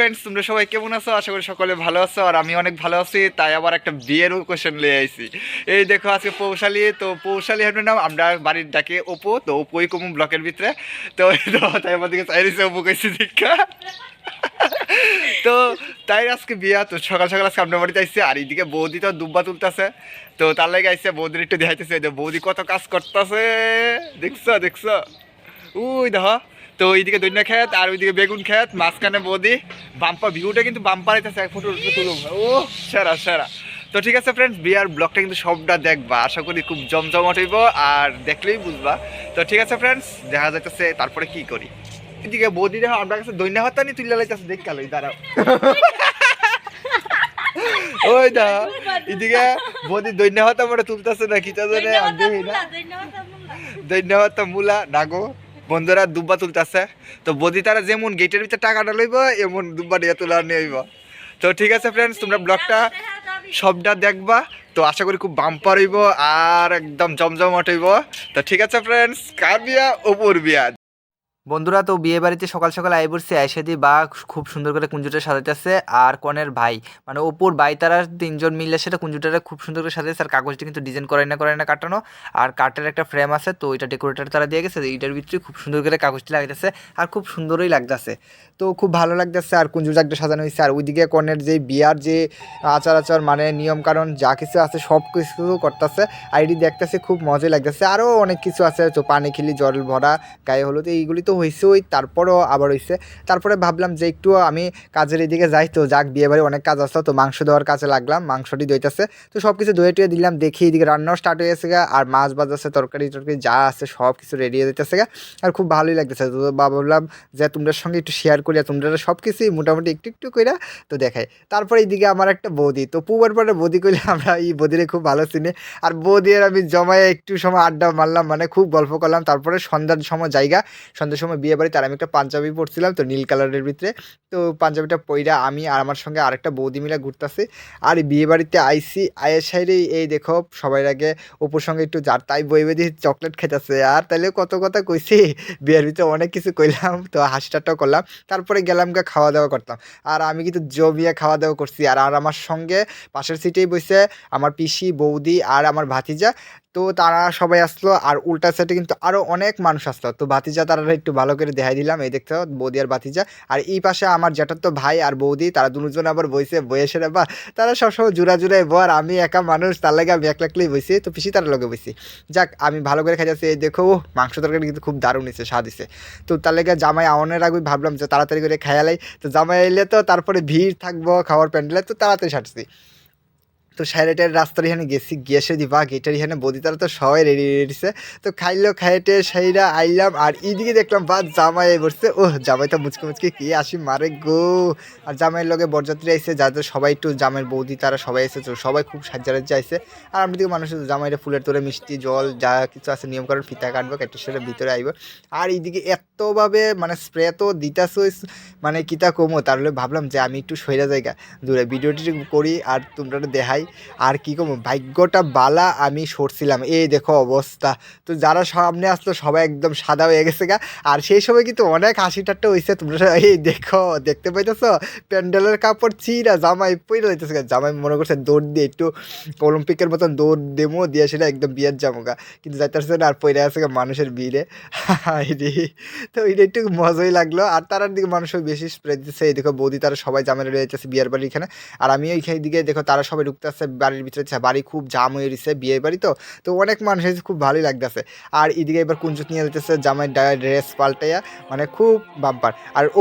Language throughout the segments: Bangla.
ফ্রেন্ডস তোমরা সবাই কেমন আছো? আশা করি সকলে ভালো আছো আর আমি অনেক ভালো আছি, তাই আবার একটা বিয়েরও কোশ্চেন নিয়ে আইছি। এই দেখো আজকে পৌশালী, তো পৌশালী হাটের নাম, আমরা বাড়ির ডাকে ওপো তো ওপোই কমু ব্লকের ভিতরে। তো তাই আমার দিকে চাই রয়েছে ওপো কইছি দীক্ষা তো তাই আজকে বিয়া, তো সকাল সকাল আজকে আপনার বাড়িতে আইসছে আর এইদিকে বৌদি তো দুব্বা তুলতেছে। তো তার লাগে আইসছে বৌদির একটু দেখাইতেছে বৌদি কত কাজ করতেছে। দেখছ দেখছ? উই দেখো। তো ওইদিকে দৈন্য খেত আর ওইদিকে বেগুন খেত মাঝখানে বদি বাম্পার ভিউটা কিন্তু বাম্পার আইতেছে এক ফটো তুলুম ও সেরা সেরা। তো ঠিক আছে ফ্রেন্ডস বিয়ার ব্লগটা কিন্তু সবটা দেখবা আশা করি খুব জমজমট হইব আর দেখলেই বুঝবা। তো ঠিক আছে ফ্রেন্ডস দেখা যাইতেছে তারপরে কি করি। এদিকে বৌদি দেখো আপনার কাছে দৈন্য হত্যা নি তুলে লাইতেছে দেখ কালোই দাঁড়াও। ওই দা এদিকে বৌদি দৈন্য হত্যা মোটা তুলতেছে না কি জানে আমি দেখি না। মুলা নাগো। বন্ধুরা দুব্বা তুলতেছে। তো বদি তারা যেমন গেটের ভিতরে টাকাটা লইব, এমন দুব্বা দিয়ে তোলা নিয়ে হইব তো ঠিক আছে ফ্রেন্ডস তোমরা ব্লগটা সবটা দেখবা। তো আশা করি খুব বাম্পার হইব আর একদম জমজমাট হইব। তো ঠিক আছে ফ্রেন্ডস কার বিয়া ওপর বিয়া বন্ধুরা, তো বিয়ে বাড়িতে সকাল সকাল আই পড়ছে আইসাদি বা খুব সুন্দর করে কুঞ্জুটা সাজাইতেছে আর কনের ভাই। মানে অপুর ভাই তারা তিনজন মিলে সেটা কুঞ্জুটারে খুব সুন্দর করে সাজাইছে আর কাগজটা কিন্তু ডিজাইন করাই না করাই না কাটানো। আর কাঠের একটা ফ্রেম আছে, তো এটা ডেকোরেটার তারা দিয়ে গেছে এইটার ভিতরে খুব সুন্দর করে কাগজটি লাগাইতেছে আর খুব সুন্দরই লাগতেছে। তো খুব ভালো লাগতেছে আর কুঞ্জুর একটা সাজানো হয়েছে আর ওইদিকে কনের যে বিয়ার যে আচার আচার মানে নিয়ম কারণ যা কিছু আছে, সব কিছু করতেছে। আর এটি দেখতেছে খুব মজাই লাগতেছে। আরও অনেক কিছু আছে, তো পানি খেলি, জল ভরা, গায়ে হলুদ, এইগুলি তো হয়েছে ওই তারপরও আবার হয়েছে তারপরে ভাবলাম যে একটু আমি কাজের এদিকে যাই, তো যাক, বিয়ে বাড়ি অনেক কাজ আসতো তো মাংস দেওয়ার কাজে লাগলাম, মাংসটি দইতেছে। তো সব কিছু দইয়ে টুয়ে দিলাম, দেখি এদিকে রান্নাও স্টার্ট হয়ে গেছে আর মাছ বাজাচ্ছে তরকারি টরকারি যা আছে সব কিছু রেডি হয়ে যেতেছে আর খুব ভালোই লাগতেছে। তো ভাবলাম যে তোমাদের সঙ্গে একটু শেয়ার করি, আর তোমরা সব কিছুই মোটামুটি একটু একটু কইরা তো দেখাই। তারপরে এইদিকে আমার একটা বৌদি, তো পুবার পরে বৌদি কইলে আমরা এই বৌদিরে খুব ভালো চিনি, আর বৌদি আর আমি জমায়ে একটু সময় আড্ডা মারলাম মানে খুব গল্প করলাম, তারপরে সন্ধ্যার সময় জায়গা সন্ধ্যার সময় বিয়ে বাড়ি তার আমি একটা পাঞ্জাবি পরছিলাম, তো নীল কালারের ভিতরে। তো পাঞ্জাবিটা পইরা আমি আর আমার সঙ্গে আরেকটা বৌদি মিলে ঘুরতেছি। আর বিয়ে বাড়িতে আইসি আয়ের এই দেখো সবাই আগে অপুর সঙ্গে একটু যার তাই বই বেঁধে চকলেট খেতেছে আর তাহলে কত কথা কইছি, বিয়ের ভিতরে অনেক কিছু কইলাম, তো হাসিটাটাও করলাম। তারপরে গেলাম গা খাওয়া দাওয়া করতাম। আর আমি কিন্তু জমিয়ে খাওয়া দাওয়া করছি। আর আর আমার সঙ্গে পাশের সিটেই বসে আমার পিসি, বৌদি আর আমার ভাতিজা। তো তারা সবাই আসলো, আর উল্টা সাইডে কিন্তু আরও অনেক মানুষ আসলো। তো ভাতিজা তারা একটু ভালো করে দেখাই দিলাম, এই দেখতে বৌদি আর ভাতিজা। আর এই পাশে আমার যেটা তো ভাই আর বৌদি, তারা দুজন আবার বইছে বয়সে বা তারা সবসময় জুড়া জুড়াই বর, আমি একা মানুষ, তার লাগে আমি একলা একলাই বইছি, তো পিসি তার লগে বইছি। যাক, আমি ভালো করে খাইতেছি, এই দেখো মাংস তরকারি কিন্তু খুব দারুণ হয়েছে স্বাদ হয়েছে তো তার লেগে জামাই আওয়ানোর আগে ভাবলাম যে তাড়াতাড়ি করে খেয়ালাই তো জামাই এলে তো তারপরে ভিড় থাকব খাওয়ার প্যান্ডেলে, তো তাড়াতাড়ি সারছি। তো সাইডের রাস্তার এখানে গেছি গেছে দিবা গেটের এখানে বদি তারা তো সবাই রেডি রেডিছে তো খাইলো, খাইটে সেইরা আইলাম, আর এইদিকে দেখলাম বা জামাই বসছে। ও জামাই তো মুচকে মুচকে কি আসি মারে গো। আর জামাইয়ের লগে বরযাত্রী আইসে যাদের সবাই একটু জামাইয়ের বৌদি তারা সবাই এসেছে, তো সবাই খুব সাজ্জা রাজ্জা আইসে আর আমরা দিকে মানুষ জামাইরে ফুলের তোরে মিষ্টি, জল, যা কিছু আছে, নিয়ম কারণ ফিতা কাটবো, কেটে সেটা ভিতরে আইব। আর এইদিকে এতভাবে মানে স্প্রে তো দিতাছো মানে কিতা কমো তাহলে ভাবলাম যে আমি একটু সইরা জায়গা। দূরে ভিডিওটি করি, আর তোমরা দেখাই। আর কি কম ভাগ্যটা বালা, আমি সরছিলাম। এই দেখো অবস্থা। তো যারা সামনে আসলো, সবাই একদম সাদা হয়ে গেছে গা। আর সেই সময় কিন্তু অনেক হাসি ঠাট্টা হয়েছে তোমরা এই দেখো, দেখতে পাইতেছ? প্যান্ডেলের কাপড় চিরা জামাই পইরা যাইতেছে গা। জামাই মনে করছে দৌড় দিয়ে একটু অলিম্পিকের মতন দৌড় দেমো দিয়ে সেটা একদম বিয়ের জামুগা কিন্তু যাইতেছে না, আর পইরা আছে গা মানুষের ভিড়ে। রে। তো এটা একটু মজাই লাগল। আর তারার দিকে মানুষ বেশি স্প্রে দিচ্ছে এই দেখো বৌদি, তারা সবাই জামাই রয়েছে বিয়ের বাড়ির এখানে। আর আমি ওইখানে দিকে, দেখো, তারা সবাই ঢুকতেছে। বাড়ির ভিতরে বাড়ি খুব জাম হয়ে রয়েছে বিয়ে বাড়ি তো তো অনেক মানুষ হয়েছে খুব ভালোই লাগতেছে। আর এদিকে এবার কুঞ্জুত নিয়ে যেতেছে জামাই ড্রেস পাল্টাইয়া মানে খুব বাম্পার আর ও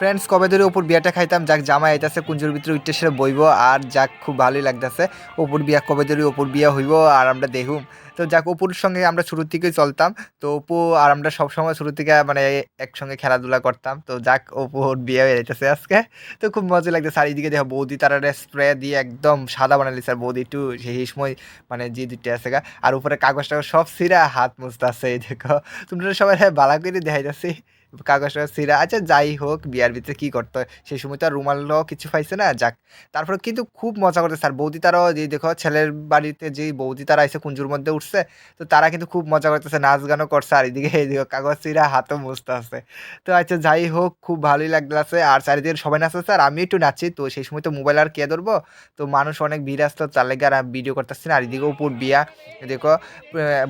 ফ্রেন্ডস কবে ধরে ওপর বিয়াটা খাইতাম? যাক, জামাই আইতাছে, কুঞ্জুর ভিতরে উঠতে সেরে বইব, আর যাক, খুব ভালোই লাগতেছে। ওপর বিয়া কবে ধরে ওপর বিয়া হইব, আর আমরা দেখুম। তো যাক, অপুর সঙ্গে আমরা শুরুর থেকেই চলতাম। তো অপু আর আমরা সবসময় শুরু থেকে মানে একসঙ্গে খেলাধুলা করতাম। তো যাক, অপুর বিয়ে হয়ে যাইতেছে আজকে। তো খুব মজা লাগছে আর এইদিকে দেখো, বৌদি তারা স্প্রে দিয়ে একদম সাদা বানালি স্যার বৌদি একটু সেই সময় মানে যে দুইটা আছে আর উপরে কাগজ টাগজ সব সিরা হাত মুছতে আছে এই দেখো। তোমরা সবাই হ্যাঁ বালা করে দেখাই যাচ্ছি কাগজটা সিরা আচ্ছা যাই হোক বিয়ার ভিতরে কি করতে হয়? সেই সময় তো আর রুমালও কিছু পাইছে না, যাক। তারপর কিন্তু খুব মজা করতে স্যার বৌদি তারাও যে দেখো, ছেলের বাড়িতে যে বৌদি তারা এসে কুঞ্জুর মধ্যে উঠছে, তো তারা কিন্তু খুব মজা করতেছে, নাচ গানও করছে, আর এদিকে এইদিকে কাগজ সিরা হাতও মুছতে আছে। তো আচ্ছা যাই হোক, খুব ভালোই লাগতেছে, আর চারিদিকে সবাই নাচতেছে আর আমি একটু নাচি তো সেই সময় তো মোবাইল আর কে ধরবো? তো মানুষ অনেক ভিড় আসতো, তার লেগে আর ভিডিও করতেছি না, আর এদিকে উপর বিয়া, দেখো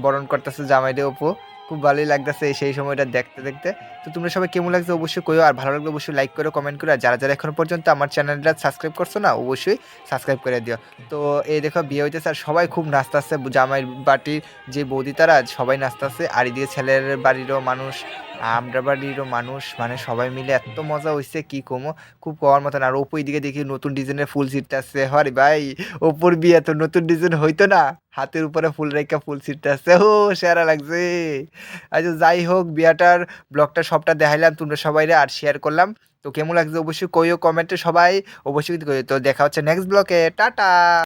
বরণ করতেছে জামাইদের উপু খুব ভালোই লাগতেছে সেই সময়টা দেখতে দেখতে। তো তোমরা সবাই কেমন লাগছে অবশ্যই কইও, আর ভালো লাগলে অবশ্যই লাইক করো কমেন্ট করো, আর যারা যারা এখনও পর্যন্ত আমার চ্যানেলটা সাবস্ক্রাইব করছ না, অবশ্যই সাবস্ক্রাইব করে দিও। তো এই দেখো বিয়ে হইতেছে, আর সবাই খুব নাচতেছে জামাই বাটির যে বৌদি তারা, সবাই নাচতেছে, আর দিয়ে ছেলের বাড়িরও মানুষ আমরা বাড়িরও মানুষ মানে সবাই মিলে এত মজা হইছে, কি কমো? খুব কমার মতন। আর ওপর দিকে দেখি নতুন ডিজাইনের ফুল ছিটতে আসছে হরে ভাই ওপর বিয়ে তো নতুন ডিজাইন হইতো না। হাতের উপরে ফুল রেখা ফুল ছিটতে আসছে ও, সেরা লাগছে। আচ্ছা যাই হোক, বিয়াটার ব্লগটা সবটা দেখাইলাম, তোমরা সবাই আর শেয়ার করলাম। তো কেমন লাগছে অবশ্যই কইও কমেন্টে সবাই অবশ্যই তো দেখা হচ্ছে নেক্সট ব্লকে টাটা!